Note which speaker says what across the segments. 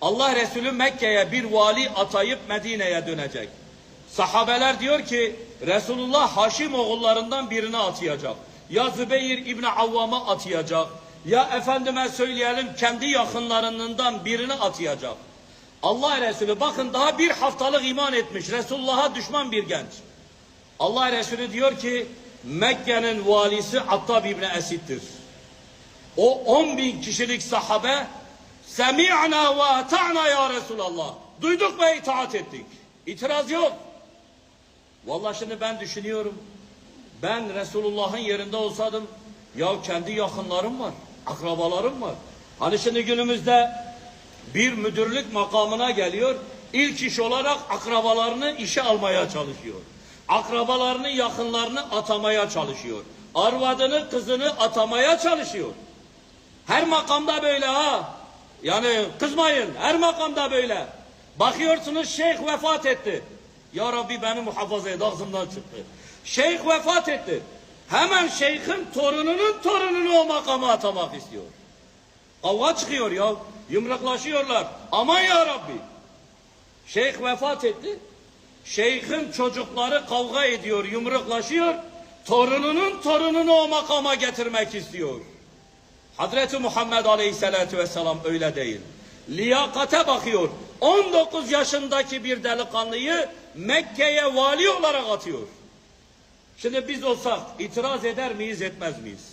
Speaker 1: Allah Resulü Mekke'ye bir vali atayıp Medine'ye dönecek. Sahabeler diyor ki Resulullah Haşim oğullarından birini atayacak. Ya Zübeyir İbni Avvam'a atayacak. Ya efendime söyleyelim kendi yakınlarından birini atayacak. Allah Resulü bakın daha bir haftalık iman etmiş. Resulullah'a düşman bir genç. Allah Resulü diyor ki Mekke'nin valisi Attab İbni Esid'dir. O 10 bin kişilik sahabe Semi'na ve ata'na ya Resulallah. Duyduk ve itaat ettik. İtiraz yok. Vallahi şimdi ben düşünüyorum. Ben Resulullah'ın yerinde olsaydım ya kendi yakınlarım var, akrabalarım var. Hani şimdi günümüzde bir müdürlük makamına geliyor. İlk iş olarak akrabalarını işe almaya çalışıyor. Akrabalarını, yakınlarını atamaya çalışıyor. Arvadını, kızını atamaya çalışıyor. Her makamda böyle ha. Yani kızmayın. Her makamda böyle. Bakıyorsunuz şeyh vefat etti. Ya Rabbi beni muhafaza et ağzımdan çıktı. Şeyh vefat etti. Hemen şeyhin torununun torununu o makama atamak istiyor. Kavga çıkıyor ya. Yumruklaşıyorlar. Aman ya Rabbi. Şeyh vefat etti. Şeyhin çocukları kavga ediyor, yumruklaşıyor. Torununun torununu o makama getirmek istiyor. Hazreti Muhammed Aleyhisselatü Vesselam öyle değil. Liyakate bakıyor. 19 yaşındaki bir delikanlıyı Mekke'ye vali olarak atıyor. Şimdi biz olsak itiraz eder miyiz etmez miyiz?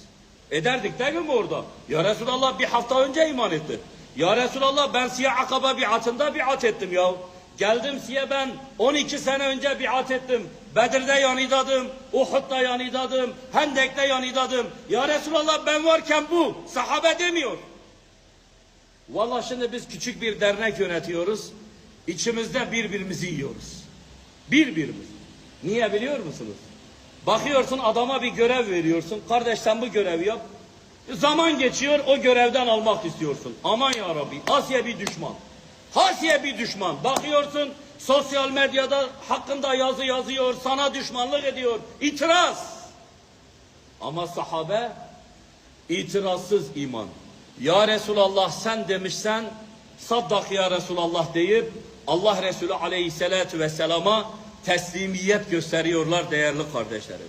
Speaker 1: Ederdik değil mi orada? Ya Resulallah bir hafta önce iman etti. Ya Resulallah ben Siyah Akaba biatında biat ettim ya. Geldim size ben 12 sene önce biat ettim. Bedir'de yanıdadım, Uhud'da yanıdadım, Hendek'te yanıdadım. Ya Resulallah ben varken bu sahabe demiyor. Vallahi şimdi biz küçük bir dernek yönetiyoruz. İçimizde birbirimizi yiyoruz. Birbirimiz. Niye biliyor musunuz? Bakıyorsun adama bir görev veriyorsun. Kardeş sen bu görevi yap. Zaman geçiyor o görevden almak istiyorsun. Aman ya Rabbi. Asya bir düşman. Asya bir düşman. Bakıyorsun sosyal medyada hakkında yazı yazıyor. Sana düşmanlık ediyor. İtiraz. Ama sahabe itirazsız iman. Ya Resulallah sen demişsen saddak ya Resulallah deyip Allah Resulü aleyhissalatu vesselama teslimiyet gösteriyorlar değerli kardeşlerim.